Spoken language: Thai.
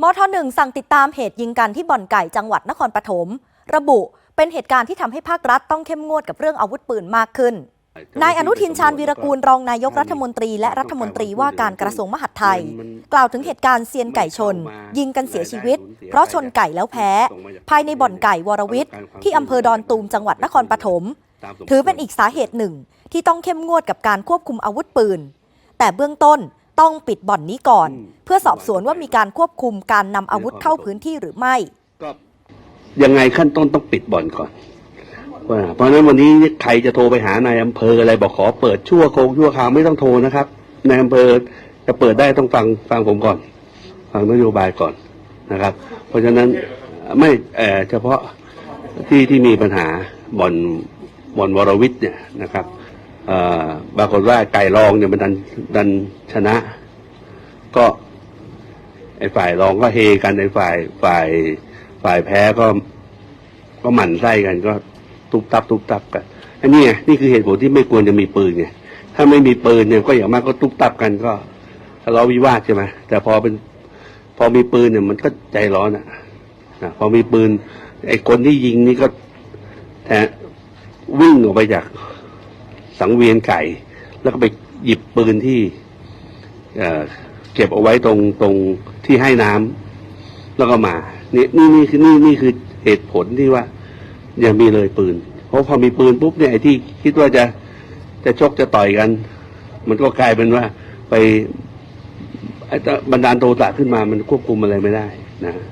มทหนึ่งสั่งติดตามเหตุยิงกันที่บ่อนไก่จังหวัดนครปฐม ระบุเป็นเหตุการณ์ที่ทำให้ภาครัฐต้องเข้มงวดกับเรื่องอาวุธปืนมากขึ้น นายอนุทินชาญวีรกูลรองนายกรัฐมนตรี และรัฐมนตรีว่าการกระทรวงมหาดไทย กล่าวถึงเหตุการณ์เซียนไก่ชน ยิงกันเสียชีวิต เพราะชนไก่แล้วแพ้ ภายในบ่อนไก่วรวิทย์ที่อำเภอดอนตูมจังหวัดนครปฐมถือเป็นอีกสาเหตุหนึ่งที่ต้องเข้มงวดกับการควบคุมอาวุธปืน แต่เบื้องต้น ต้องปิดบ่อนนี้ก่อน เพื่อสอบสวนว่ามีการควบคุมการนำอาวุธเข้าพื้นที่หรือไม่ก็ยังไงขั้นต้นต้องปิดบ่อนก่อนว่าเพราะฉะนั้นวันนี้ใครจะโทรไปหานายอำเภออะไรบอกขอเปิดชั่วโคงชั่วคราวไม่ต้องโทรนะครับนายอำเภอจะเปิดได้ต้องฟังฟังผมก่อน ฟังนโยบายก่อนนะครับ เพราะฉะนั้นไม่เอ่อเฉพาะที่ที่มีปัญหาบ่อนบ่อนวรวิทย์เนี่ยนะครับเอ่อ ปรากฏว่าไก่รองเนี่ยมันดันดันชนะ ก็ไอ้ฝ่ายรองก็เฮกันไอ้ฝ่ายฝ่ายฝ่ายแพ้ก็ก็หมั่นไส้กันก็ตุบตับตุบตับกันอันนี้ไงนี่คือเหตุผลที่ไม่ควรจะมีปืนไงถ้าไม่มีปืนเนี่ยก็อย่างมากก็ตุบตับกันก็ทะเลาะวิวาทใช่ไหมแต่พอเป็นพอมีปืนเนี่ยมันก็ใจร้อนอะนะพอมีปืน ไอ้คนที่ยิงนี่ก็แทวิ่งออกไปจาก สังเวียนไก่ แล้วก็ไปหยิบปืนที่เก็บเอาไว้ตรงตรงที่ให้น้ำแล้วก็มานี่นี่นี่คือนี่นี่คือเหตุผลที่ว่าอย่ามีเลยปืน เพราะพอมีปืนปุ๊บเนี่ยไอ้ที่คิดว่าจะจะชกจะต่อยกัน มันก็กลายเป็นว่าไปไอ้บันดาลโทสะขึ้นมามันควบคุมอะไรไม่ได้นะ